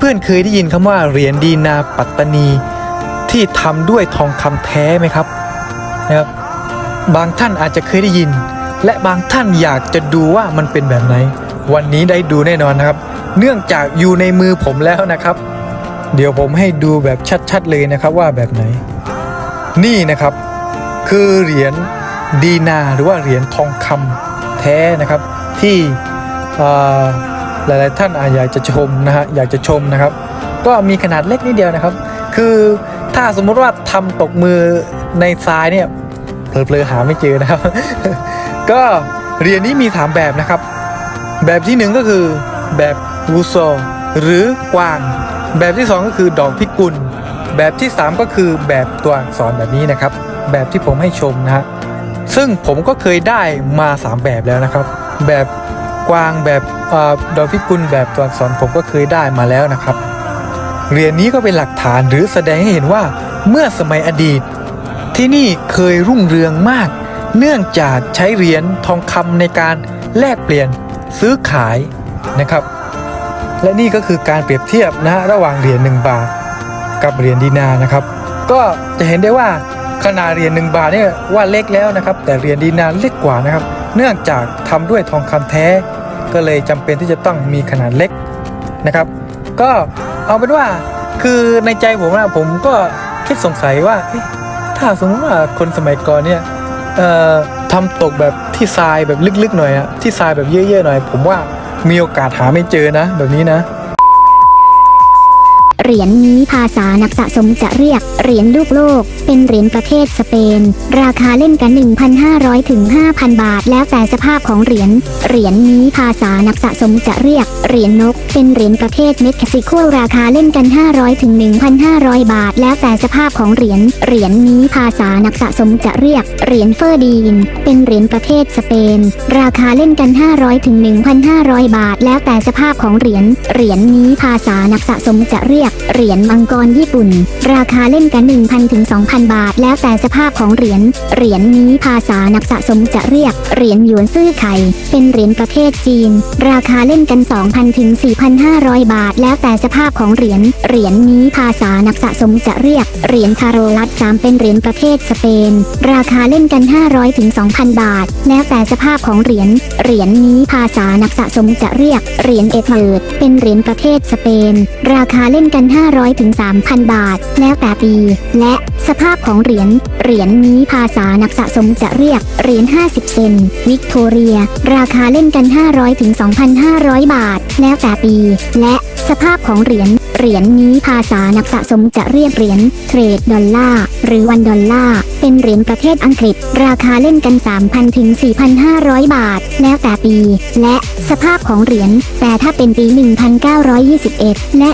เพื่อนๆเคยได้ยินคำว่าเหรียญดีนาปัตตานี ที่ทำด้วยทองคำแท้ไหมครับนะครับบางท่านอาจจะเคยได้ยิน และบางท่านอยากจะดูว่ามันเป็นแบบไหน วันนี้ได้ดูแน่นอนนะครับ เนื่องจากอยู่ในมือผมแล้วนะครับ เดี๋ยวผมให้ดูแบบชัดๆเลยนะครับว่าแบบไหน นี่นะครับ คือเหรียญดีนาหรือว่าเหรียญทองคำแท้นะครับ ที่อ่อ หลายๆท่านอาจอยากจะชมนะฮะอยากจะชมนะครับ ก็มีขนาดเล็กนิดเดียวนะครับ คือถ้าสมมุติว่าทำตกมือในทรายเนี่ยเพลอๆหาไม่เจอนะครับ ก็เหรียญนี้มีสามแบบนะครับ แบบที่หนึ่งก็คือแบบวูโซหรือกวาง แบบที่สองก็คือดอกพิกุล แบบที่สามก็คือแบบตัวอักษรแบบนี้นะครับ แบบที่ผมให้ชมนะฮะซึ่งผมก็เคยได้มาสามแบบแล้วนะครับ แบบ กวางแบบอดอกพิกุลแบบตัวอักษรผมก็เคยได้มาแล้วนะครับเหรียญนี้ก็เป็นหลักฐานหรือแสดงให้เห็นว่าเมื่อสมัยอดีต ที่นี่เคยรุ่งเรืองมาก เนื่องจากใช้เหรียญทองคำในการแลกเปลี่ยนซื้อขายนะครับ และนี่ก็คือการเปรียบเทียบนะฮะระหว่างเหรียญ1บาท กับเหรียญดีนานะครับ ก็จะเห็นได้ว่าขนาดเหรียญ1บาทเนี่ยว่าเล็กแล้วนะครับ แต่เหรียญดีนาเล็กกว่านะครับ เนื่องจากทำด้วยทองคำแท้ ก็เลยจำเป็นที่จะต้องมีขนาดเล็กนะครับ ก็เอาเป็นว่าคือในใจผมนะผมก็คิดสงสัยว่าถ้าสมมติว่าคนสมัยก่อนเนี่ยทำตกแบบที่ทรายแบบลึกๆหน่อยอะที่ทรายแบบเยอะๆหน่อย ผมว่ามีโอกาสหาไม่เจอนะ แบบนี้นะ เหรียญนี้ภาษานักสะสมจะเรียกเหรียญลูกโลก เป็นเหรียญประเทศสเปน ราคาเล่นกัน 1,500 ถึง 5,000 บาท แล้วแต่สภาพของเหรียญ เหรียญนี้ภาษานักสะสมจะเรียกเหรียญนก เป็นเหรียญประเทศเม็กซิโกราคาเล่นกัน 500 ถึง 1,500 บาท แล้วแต่สภาพของเหรียญ เหรียญนี้ภาษานักสะสมจะเรียกเหรียญเฟอร์ดีน เป็นเหรียญประเทศสเปน ราคาเล่นกัน 500 ถึง 1,500 บาท แล้วแต่สภาพของเหรียญ เหรียญนี้ภาษานักสะสมจะเรียกเหรียญมังกรญี่ปุ่น ราคาเล่นกัน 1,000 ถึง 2,000 บาท แล้วแต่สภาพของเหรียญ เหรียญนี้ภาษานักสะสมจะเรียก เหรียญหยวนซื่อไข่ เป็นเหรียญประเทศจีน ราคาเล่นกัน 2,000 ถึง 4,500 บาท แล้วแต่สภาพของเหรียญ เหรียญนี้ภาษานักสะสมจะเรียก เหรียญคาโรลัสสามเป็นเหรียญประเทศสเปน ราคาเล่นกัน 500 ถึง 2,000 บาท แล้วแต่สภาพของเหรียญ เหรียญนี้ภาษานักสะสมจะเรียก เหรียญเอ็ดเวิร์ดเป็นเหรียญประเทศสเปน ราคาเล่นกัน500 ถึง 3,000 บาท แล้วแต่ปี และสภาพของเหรียญ เหรียญนี้ภาษานักสะสมจะเรียก เหรียญ 50 เซน วิกตอเรีย ราคาเล่นกัน 500 ถึง 2,500 บาท แล้วแต่ปี และ สภาพของเหรียญ เหรียญนี้ภาษานักสะสมจะเรียกเหรียญเทรดดอลลาร์หรือวันดอลลาร์เป็นเหรียญประเทศอังกฤษ ราคาเล่นกัน 3,000 ถึง 4,500 บาท แล้วแต่ปี และสภาพของเหรียญ แต่ถ้าเป็นปี 1921 และ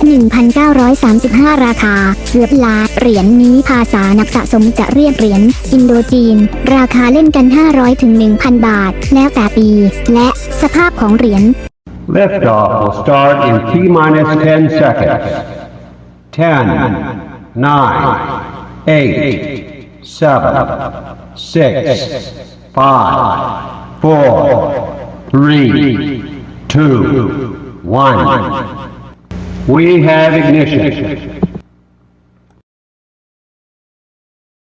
1935 ราคาเกือบล้านเหรียญนี้ภาษานักสะสมจะเรียกเหรียญอินโดจีน ราคาเล่นกัน 500 ถึง 1,000 บาท แล้วแต่ปี และสภาพของเหรียญ Liftoff will start in T minus 10 seconds. 10, 9, 8, 7, 6, 5, 4, 3, 2, 1. We have ignition.